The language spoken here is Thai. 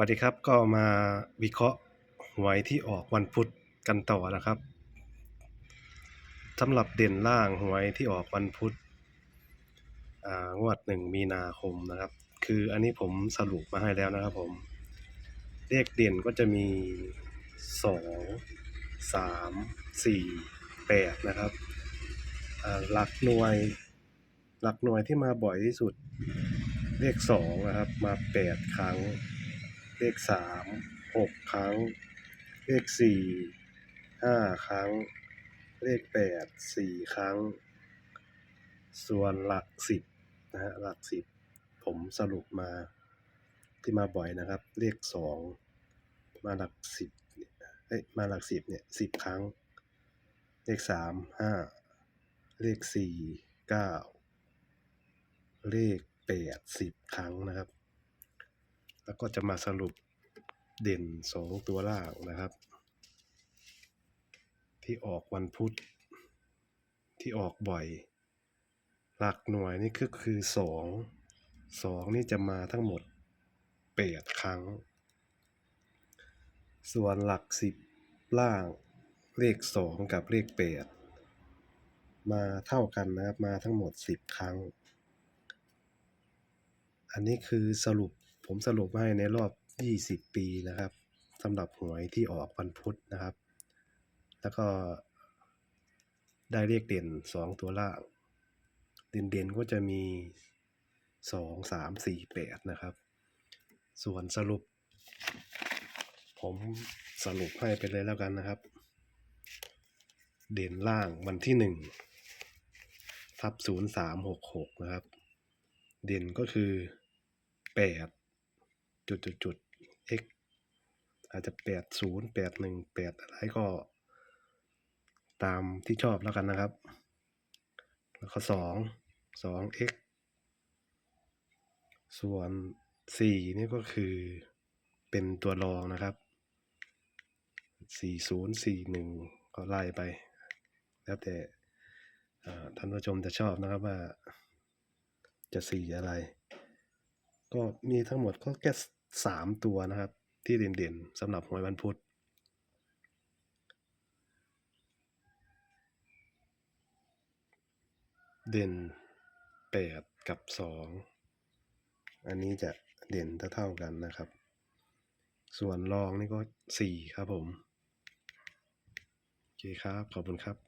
วัสดีครับก็มาวิเคราะห์หวยที่ออกวันพุธกันต่อนะครับสำหรับเด่นล่างหวยที่ออกวันพุธอ่างวดหนึ่งมีนาคมนะครับ คืออันนี้ผมสรุปมาให้แล้วนะครับผมเลขเด่นก็จะมีสองสามสี่แปดนะครับอ่าหลักหน่วยหลักหน่วยที่มาบ่อยที่สุดเลขสองนะครับมาแปดครั้ง เลขสามหกครั้ง เลขสี่ห้าครั้ง เลขแปดสี่ครั้ง ส่วนหลักสิบนะฮะหลักสิบผมสรุปมาที่มาบ่อยนะครับ เลขสองมาหลักสิบเอ้ยมาหลักสิบเนี่ยสิบครั้ง เลขสามห้าเลขสี่เก้าเลขแปดสิบครั้งนะครับ แล้วก็จะมาสรุปเด่นสองตัวล่างนะครับ ที่ออกวันพุธ ที่ออกบ่อย หลักหน่วยนี่ก็คือสองสองนี่จะมาทั้งหมดแปดครั้ง ส่วนหลักสิบล่างเลขสองกับเลขแปดมาเท่ากันนะครับ มาทั้งหมดสิบครั้ง อันนี้คือสรุป ผมสรุปให้ในรอบ 20 ปีนะครับสำหรับหวยที่ออกวันพุธนะครับ แล้วก็ได้เลขเด่น 2 ตัวล่าง เด่นๆก็จะมี 2 3 4 8 นะครับ ส่วนสรุป ผมสรุปให้ไปเลยแล้วกันนะครับ เด่นล่างวันที่ 1 ทับ 0366 นะครับ เด่นก็คือแปด จุดจุดจุด x อาจจะแปดศูนย์แปดหนึ่งแปดอะไรก็ ตามที่ชอบแล้วกันนะครับ แล้วก็สองสอง x ส่วนสี่นี่ก็คือเป็นตัวรองนะครับสี่ศูนย์สี่หนึ่งก็ไล่ไป แล้วแต่ท่านผู้ชมจะชอบนะครับว่าจะสีอะไร ก็มีทั้งหมดก็แค่ สามตัวนะครับ ที่เด่นๆสำหรับหวยวันพุธเด่นแปดกับสองอันนี้จะเด่นเท่าๆกันนะครับ ส่วนรองนี่ก็สี่ครับผม โอเคครับ ขอบคุณครับ